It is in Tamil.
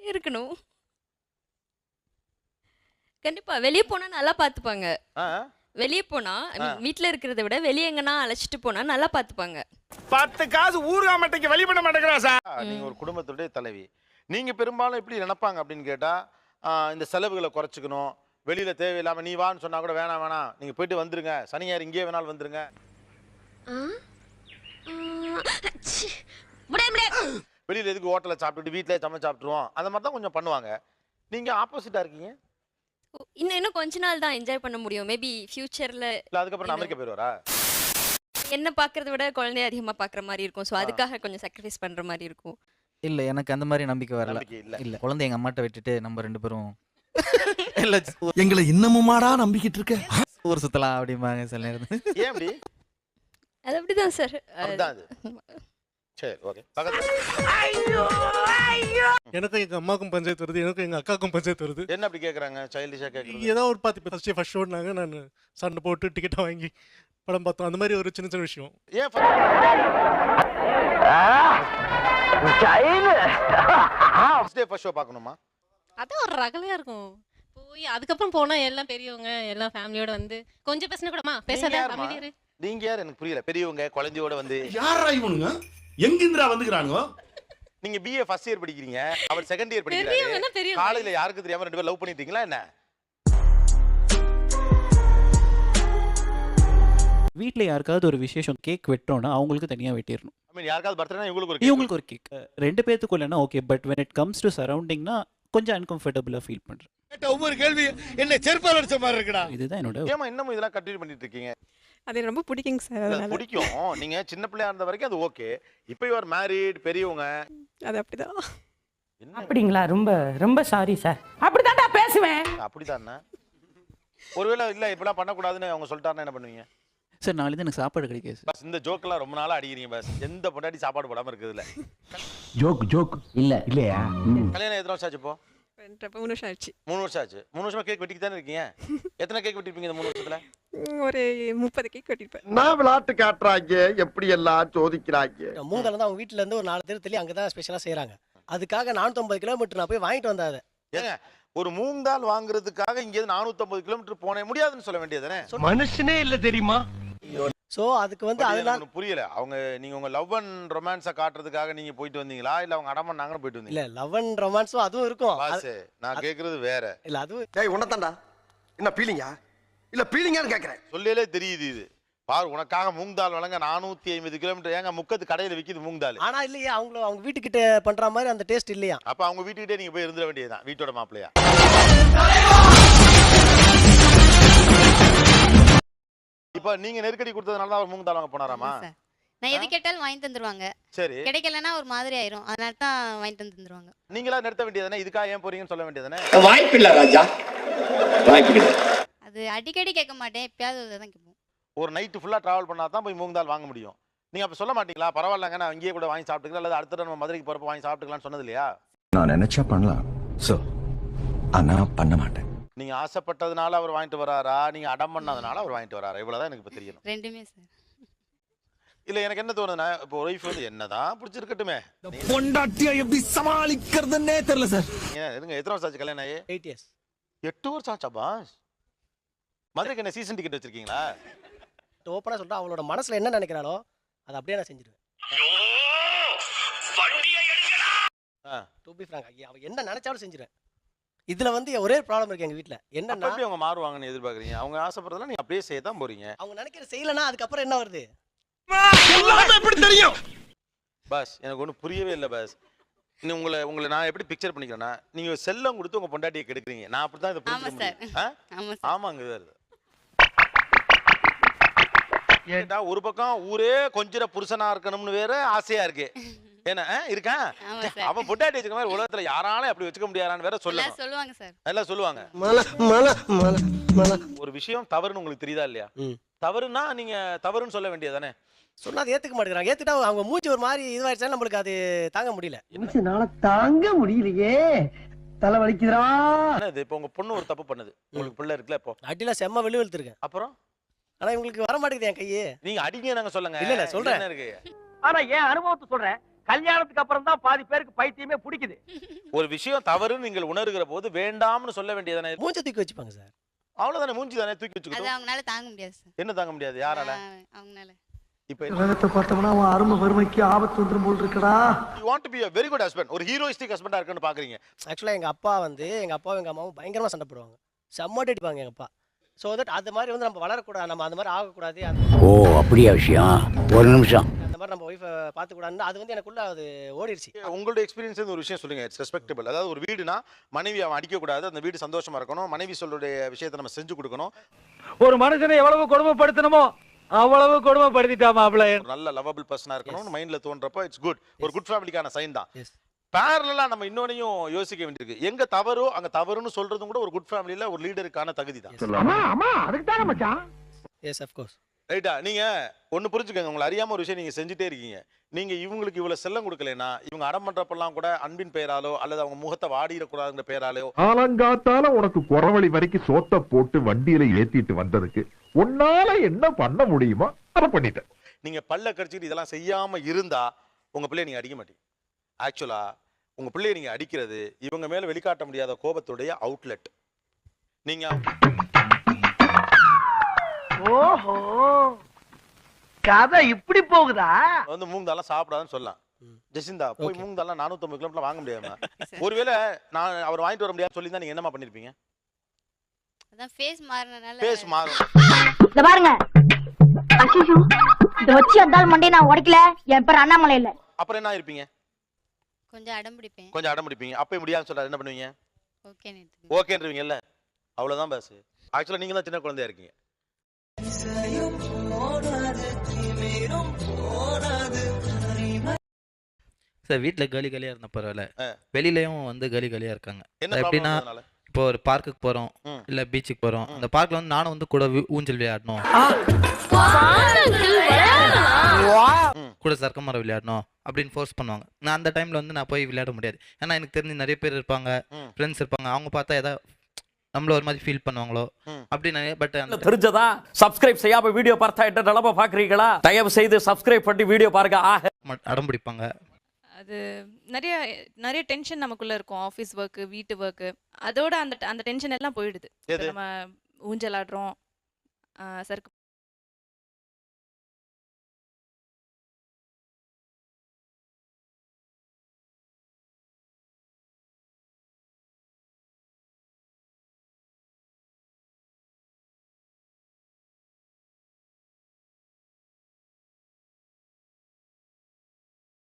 இருக்கணும். கண்டிப்பா. வெளியே போனா நல்லா பாத்துப்பாங்க ஆ? வெளியே போனா வீட்ல இருக்கிறத விட வெளியே எங்கன்னா அழைச்சிட்டு போனா நல்லா பாத்துப்பாங்க பத்து காசு ஊருகா மட்டைக்கு வெளி பண்ண மாட்டேங்கிறா சார். நீங்க ஒரு குடும்பத்துடைய தலைவி. நீங்க பெரும்பாலும் எப்படி நினைப்பாங்க அப்படின்னு கேட்டா இந்த செலவுகளை குறைச்சிக்கணும். வெளியில தேவையில்லாம நீ வான்னு சொன்னா கூட வேணாம் வேணாம். நீங்க போயிட்டு வந்துருங்க. சனி ஞாயிறு இங்கேயே வேணாலும் வந்துருங்க. வெளியில எதுக்கு ஹோட்டல்ல சாப்பிட்டுட்டு வீட்டிலே சமைச்சு சாப்பிட்டுருவோம்? அந்த மாதிரி தான் கொஞ்சம் பண்ணுவாங்க. நீங்க ஆப்போசிட்டா இருக்கீங்க? இன்னும் இன்னும் கொஞ்ச நாள் தான் என்ஜாய் பண்ண முடியும். மேபி ஃபியூச்சர்ல இல்ல அதுக்கப்புறம் அமெரிக்கா போயிடுவாரா என்ன பாக்குறத விட குழந்தைய அதிகமா பாக்குற மாதிரி இருக்கும். ஸோ அதுக்காக கொஞ்சம் சாக்ரிஃபைஸ் பண்ற மாதிரி இருக்கும். இல்ல எனக்கு அந்த மாதிரி நம்பிக்கை வரல. நம்பிக்கை இல்ல. இல்ல குழந்தை எங்க அம்மாட்ட விட்டுட்டு நம்ம ரெண்டு பேரும் இல்ல எங்களை இன்னமுமாடா நம்பிக்கிட்டு இருக்க? ஊர் சுத்தலாம் அப்படிம்பாங்க சில நேரம். ஏன் அப்படி? அது அப்படிதான் சார் அப்படிதான் அது சரி ஓகே பக்கத்துல. எனக்கும் எங்க அம்மாக்கும் பஞ்சாயத்து வருது எனக்கும் எங்க அக்காவுக்கும் பஞ்சாயத்து வருது. என்ன அப்படி கேக்குறாங்க? சைல்டிஷா கேக்குறது? ஏதோ ஒரு பார்த்து ஃபர்ஸ்ட் ஃபர்ஸ்ட் ஷோனாங்க நான் சண்டை போட்டு டிக்கெட்டை வாங்கி படம் பார்த்தோம். அந்த மாதிரி ஒரு சின்ன சின்ன விஷயம். ஏன் ஃபர்ஸ்ட் டே ஃபர்ஸ்ட் ஷோ பார்க்கணுமா? அதான் ஒரு ரகலையா இருக்கும். போய் அதுக்கப்புறம் போனா எல்லாம் பெரியவங்க எல்லாம் ஃபேமிலியோட வந்து கொஞ்சம் பேசினா கூடமா பேசாத நீங்க யார்? எனக்கு புரியல. பெரியவங்க குழந்தையோட வந்து யாரா இவனுங்க? எங்கிந்திரா வந்துக்கிறானுங்க? நீங்க பிஏ ஃபர்ஸ்ட் இயர் படிக்கிறீங்க. அவர் செகண்ட் இயர் படிக்கிறாரு. காலையில யாருக்கு தெரியாம ரெண்டு பேரும் லவ் பண்ணிட்டீங்களா என்ன? வீட்டில் யாருக்காவது ஒரு விசேஷம் கேக் வெட்டோம்னா அவங்களுக்கு தனியாக வெட்டிடணும். ஐ மீன் யாருக்காவது பர்த்டேனா இவங்களுக்கு ஒரு இவங்களுக்கு ஒரு கேக் ரெண்டு பேர்த்துக்குள்ளனா okay but when it comes to சரௌண்டிங்னா கொஞ்சம் அன்கம்ஃபர்டபுளாக ஃபீல் பண்ணுறேன் ஒவ்வொரு கேள்வி என்ன செருப்பால் அடிச்ச மாதிரி இருக்குடா. இதுதான் என்னோட ஏமா இன்னமும் இதெல்லாம் கண்டினியூ பண்ணிட்டு இருக்கீங்க? அது ரொம்ப பிடிக்குங்க சார் அதனால. பிடிக்கும். நீங்க சின்ன பிள்ளையா இருந்த வரைக்கும் அது ஓகே இப்போ யுவர் மேரிட் பெரியவங்க. அது அப்படிதான். என்ன? அப்படிங்களா? ரொம்ப ரொம்ப சாரி சார் அப்படித்தான்டா பேசுவேன். அப்படிதானே? ஒருவேளை இல்ல இப்படிலாம் பண்ணக்கூடாதுன்னு அவங்க சொல்லிட்டாருன்னா என்ன பண்ணுவீங்க? சார் நாளைக்கு எனக்கு சாப்பாடு கிடைக்காது சார். இந்த ஜோக்கெல்லாம் ரொம்ப நாளா அடிக்கிறீங்க பஸ். எந்த பொண்டாட்டி சாப்பாடு போடாம இருக்குதுல்ல? ஜோக் ஜோக் இல்ல. இல்லையா? கல்யாணம் எத்தனை வருஷம் ஆச்சு இப்போ? ரெண்டரை மூணு வருஷம் ஆச்சு மூணு வருஷம் ஆச்சு. மூணு வருஷமா கேக் வெட்டிக்கு தானே இருக்கீங்க? எத்தனை கேக் வெட்டிருப்பீங்க இந்த மூணு வருஷத்துல? ஒரு முப்பது கேக் கட்டிருப்பேன் நான் விளையாட்டு காட்டுறாங்க? எப்படி எல்லாம் சோதிக்கிறாங்க மூங்கல் அவங்க வீட்டுல இருந்து ஒரு நாலு தெரு தள்ளி அங்கே தான் ஸ்பெஷலாக செய்கிறாங்க அதுக்காக நானூற்றம்பது கிலோமீட்டர் நான் போய் வாங்கிட்டு வந்தேன் அதை. ஏங்க ஒரு மூங்கால் வாங்குறதுக்காக இங்க நானூத்தம்பது கிலோமீட்டர் போனே முடியாதுன்னு சொல்ல வேண்டியதுதானே மனுஷனே இல்ல தெரியுமா? ஸோ அதுக்கு வந்து ஒண்ணு புரியல. அவங்க நீங்க உங்க லவ் அண்ட் ரொமான்ஸ காட்டுறதுக்காக நீங்க போயிட்டு வந்தீங்களா? இல்ல அவங்க அடம் பண்ணாங்கன்னு போயிட்டு வந்தீங்க இல்லை லவ் அண்ட் ரொமான்ஸும் அதுவும் இருக்கும். நான் கேக்குறது வேற. இல்லை அதுவும் டேய் உன்னதாண்டா என்ன பீலிங்கா இல்ல பீலிங்கான்னு கேக்குறேன். சொல்லிலே தெரியுது இது. பாரு உனக்காக மூங்தால் வழங்க நானூத்தி ஐம்பது கிலோமீட்டர். ஏங்க முக்கத்து கடையில விக்குது மூங்தால் ஆனால் இல்லையா அவங்கள அவங்க வீட்டுக்கிட்ட பண்ணுற மாதிரி அந்த டேஸ்ட் இல்லையா? அப்ப அவங்க வீட்டுக்கிட்டே நீங்க போய் இருந்துட வேண்டியதுதான். வீட்டோட மாப்பிள்ளையா? இப்ப நீங்க நெருக்கடி கொடுத்ததுனால தான் அவர் மூங்தால் வாங்க போனாராமா? நான் எது கேட்டாலும் வாங்கி தந்துருவாங்க. சரி. கிடைக்கலன்னா ஒரு மாதிரி ஆயிரும். அதனால தான் வாங்கிட்டு வந்து தந்துருவாங்க. நீங்களா நிறுத்த வேண்டியதானே இதுக்காக ஏன் போறீங்கன்னு சொல்ல வேண்டியதானே வாய்ப்பில்ல ராஜா. வாய்ப்பு அது அடிக்கடி கேட்க மாட்டேன். எப்பயாவது ஒரு தான் கேட்போம். ஒரு நைட்டு ஃபுல்லா டிராவல் பண்ணா தான் போய் மூங்தால் வாங்க முடியும். நீங்க அப்ப சொல்ல மாட்டீங்களா? பரவாயில்லங்க நான் இங்கேயே கூட வாங்கி சாப்பிட்டுக்கலாம். அல்லது அடுத்த நம்ம மதுரைக்கு போறப்ப வாங்கி சாப்பிட்டுக்கலாம்னு சொன்னது இல்லையா? நான் நினைச்சா பண்ணலாம். சோ ஆனா பண்ண மாட்டேன். நீங்க ஆசைப்பட்டதுனால அவர் வாங்கிட்டு வராரா? நீங்க அடம் பண்ணதுனால அவர் வாங்கிட்டு வராரா? இவ்வளவுதான் எனக்கு இப்ப தெரியணும். ரெண்டுமே சார். இல்ல எனக்கு என்ன தோணுதுன்னா இப்போ ஒய்ஃப் வந்து என்னதான் பிடிச்சிருக்கட்டுமே. பொண்டாட்டியா எப்படி சமாளிக்கிறதுன்னே தெரியல சார். ஏன் இருங்க எத்தனை வருஷம் ஆச்சு கல்யாணம் ஆகி எயிட் இயர்ஸ் எட்டு வருஷம் ஆச்சா பாஸ்? மதுரைக்கு என்ன சீசன் டிக்கெட் வச்சிருக்கீங்களா? ஓப்பனாக சொல்கிறேன் அவளோட மனசில் என்ன நினைக்கிறாளோ அதை அப்படியே நான் செஞ்சிருவேன். ஆ. டு பி ஃப்ராங்க் அவள் என்ன நினைச்சாலும் செஞ்சிருவேன். இதில் வந்து ஒரே ப்ராப்ளம் இருக்கு எங்கள் வீட்டில் அப்ப என்னன்னா எப்படி அவங்க மாறுவாங்கன்னு எதிர்பார்க்கறீங்க? அவங்க ஆசைப்படுறதுலாம் நீங்க அப்படியே செய்ய தான் போறீங்க. அவங்க நினைக்கிற செய்யலைன்னா அதுக்கப்புறம் என்ன வருது? எல்லாமே எப்படி தெரியும்? பாஸ் எனக்கு ஒன்றும் புரியவே இல்லை பாஸ். நீ உங்களை உங்களை நான் எப்படி பிக்சர் பண்ணிக்கிறேன்னா நீங்க செல்லம் கொடுத்து உங்க பொண்டாட்டியை கெடுக்குறீங்க. நான் அப்படிதான் இதை ஆமா புரிஞ்சுக்க சார். முடியும் ஆ? சார். ஆமாங்க இது வருது ஏன்டா ஒரு பக்கம் ஊரே கொஞ்சிற புருஷனா இருக்கணும்னு வேற ஆசையா இருக்கு. என்ன ஆ, இருக்கா? அவன் பொட்டாட்டி வச்சுக்க மாதிரி உலகத்துல யாராலும் அப்படி வச்சுக்க முடியாதான்னு வேற சொல்லணும் சொல்லுவாங்க சார். எல்லாம் சொல்லுவாங்க. மலை மலை மலை மலை ஒரு விஷயம் தவறுன்னு உங்களுக்கு தெரியுதா இல்லையா. தவறுனா நீங்க தவறுன்னு சொல்ல வேண்டியதானே சொன்னா அதை ஏற்றுக்க மாட்டேங்கிறாங்க. ஏற்றுட்டா அவங்க மூஞ்சி ஒரு மாதிரி இதுவாயிடுச்சா நம்மளுக்கு அது தாங்க முடியல. என்னால தாங்க முடியலையே. தலை வலிக்குதுடா. இது இப்போ உங்க பொண்ணு ஒரு தப்பு பண்ணுது. உங்களுக்கு பிள்ளை இருக்குல்ல இப்போ? அடிலாம் செம்ம வெளி வெளுத்துருக்கேன் அப்புறம்? ஆனால் இவங்களுக்கு வர மாட்டேங்குது என் கையே. நீங்க அடிங்க நாங்க சொல்லுங்க. இல்ல, இல்ல, சொல்றேன். என்ன இருக்கு? ஆனா என் அனுபவத்தை சொல்றேன். கல்யாணத்துக்கு அப்புறம் தான் பாதி பேருக்கு பைத்தியமே பிடிக்குது. ஒரு விஷயம் தவறுன்னு நீங்கள் உணர்கிற போது வேண்டாம்னு சொல்ல வேண்டியதானே மூஞ்ச தூக்கி வச்சுப்பாங்க சார். அவ்வளவுதானே மூஞ்சி தானே தூக்கி அது வச்சுக்கிட்டோம்? அவங்களால தாங்க முடியாது சார். என்ன தாங்க முடியாது? யாரால? அவங்களால இப்ப உலகத்தை பார்த்தோம்னா அவன் அருமை வறுமைக்கு ஆபத்து வந்துரும் போல் இருக்கடா. You want to be a very good husband ஒரு ஹீரோயிஸ்டிக் ஹஸ்பண்டா இருக்குன்னு பாக்குறீங்க. ஆக்சுவலாக எங்கள் அப்பா வந்து எங்கள் அப்பாவும் எங்கள் அம்மாவும் பயங்கரமாக சண்டை போடுவாங்க. செம்மட்டி அடிப்பாங்க எங்கள் அப்பா. ஸோ தட் அது மாதிரி வந்து நம்ம வளரக்கூடாது நம்ம அந்த மாதிரி ஆகக்கூடாது. அந்த ஓ அப்படியா விஷயம்? ஒரு நிமிஷம். மாதிரி நம்ம ஒய்ஃபை பார்த்துக்கூடாதுன்னு அது வந்து எனக்குள்ள அது ஓடிடுச்சு உங்களுடைய எக்ஸ்பீரியன்ஸ் ஒரு விஷயம் சொல்லுங்க. இட்ஸ் ரெஸ்பெக்டபிள் அதாவது ஒரு வீடுனா மனைவி அவன் அடிக்க கூடாது அந்த வீடு சந்தோஷமா இருக்கணும் மனைவி சொல்லுடைய விஷயத்தை நம்ம செஞ்சு கொடுக்கணும். ஒரு மனுஷனை எவ்வளவு கொடுமைப்படுத்தணுமோ அவ்வளவு கொடுமைப்படுத்திட்டா மாப்பிள்ள. ஒரு நல்ல லவபிள் பர்சனா இருக்கணும்னு மைண்ட்ல தோன்றப்ப இட்ஸ் குட் ஒரு குட் ஃபேமிலிக்கான சைன் தான். பேரலா நம்ம இன்னொன்னையும் யோசிக்க வேண்டியிருக்கு. எங்க தவறோ அங்க தவறுன்னு சொல்றதும் கூட ஒரு குட் ஃபேமிலில ஒரு லீடருக்கான தகுதி தான். அதுக்கு தானே மச்சான்? எஸ் அஃப்கோர்ஸ் ரைட்டா நீங்க ஒண்ணு புரிஞ்சுக்கங்க. உங்களை அறியாம ஒரு விஷயம் நீங்க செஞ்சுட்டே இருக்கீங்க. நீங்க இவங்களுக்கு இவ்வளவு செல்லம் கொடுக்கலைன்னா இவங்க அடம் பண்றப்பெல்லாம் கூட அன்பின் பெயராலோ அல்லது அவங்க முகத்தை வாடிடக்கூடாதுங்கிற பெயராலோ. ஆலங்காத்தால உனக்கு குறவழி வரைக்கும் சோத்த போட்டு வண்டியில ஏத்திட்டு வந்ததுக்கு உன்னால என்ன பண்ண முடியுமோ அதை பண்ணிட்டேன். நீங்க பல்ல கடிச்சிட்டு இதெல்லாம் செய்யாம இருந்தா உங்க பிள்ளைய நீங்க அடிக்க மாட்டீங்க. ஆக்சுவலா உங்க பிள்ளைய நீங்க அடிக்கிறது இவங்க மேல வெளிக்காட்ட முடியாத கோபத்துடைய அவுட்லெட் நீங்க ஓஹோ. கதை இப்படி போகுதா? வந்து மூங்காலாம் சாப்பிடாதுன்னு சொல்லலாம். ஜெசிந்தா போய். மூங்காலாம் நானூத்தம்பது கிலோமீட்டர் வாங்க முடியாம ஒருவேளை நான் அவர் வாங்கிட்டு வர முடியாது சொல்லி தான் நீங்க என்னமா பண்ணிருப்பீங்க? அதான் ஃபேஸ் மாறினனால பேஸ் மாறும் இத பாருங்க. அச்சோ வச்சு அந்தால் மண்டே நான் உடைக்கல. என் பேர் அண்ணாமலை இல்ல. அப்புறம் என்ன இருப்பீங்க கொஞ்சம் அடம் பிடிப்பேன். கொஞ்சம் அடம் பிடிப்பீங்க. அப்பயும் முடியாதுன்னு சொல்றாரு? என்ன பண்ணுவீங்க? ஓகே ஓகேன்றீங்கல்ல. அவ்வளவுதான் பேசு ஆக்சுவலா நீங்க தான் சின்ன குழந்தையா இருக்கீங்க. சார் வீட்ல காலி காலியா இருந்த பரவாயில்ல. வெளியிலயும் வந்து காலி காலியா இருக்காங்க. எப்படின்னா இப்போ ஒரு பார்க்குக்கு போறோம். இல்ல பீச்சுக்கு போறோம். அந்த பார்க்ல வந்து நானும் வந்து கூட ஊஞ்சல் விளையாடணும். கூட சர்க்க மரம் விளையாடணும் அப்படின்னு ஃபோர்ஸ் பண்ணுவாங்க. நான் அந்த டைம்ல வந்து நான் போய் விளையாட முடியாது. ஏன்னா எனக்கு தெரிஞ்சு நிறைய பேர் இருப்பாங்க. ஃப்ரெண்ட்ஸ் இருப்பாங்க. அவங்க பார்த்தா ஏதாவது நம்மள ஒரு மாதிரி ஃபீல் பண்ணுவாங்களோ? ம். அப்படி நிறைய பட் அந்த தெரிஞ்சதா சப்ஸ்கிரைப் செய்யாம வீடியோ பார்த்தா எட்ட நிலம பாக்குறீங்களா தயவு செய்து சப்ஸ்கிரைப் பண்ணி வீடியோ பாருங்க. ஆக அடம் பிடிப்பாங்க. அது நிறைய நிறைய டென்ஷன் நமக்குள்ள இருக்கும். ஆஃபீஸ் ஒர்க்கு வீட்டு ஒர்க்கு அதோட அந்த அந்த டென்ஷன் எல்லாம் போயிடுது. நம்ம ஊஞ்சல் ஆடுறோம். சறுக்கு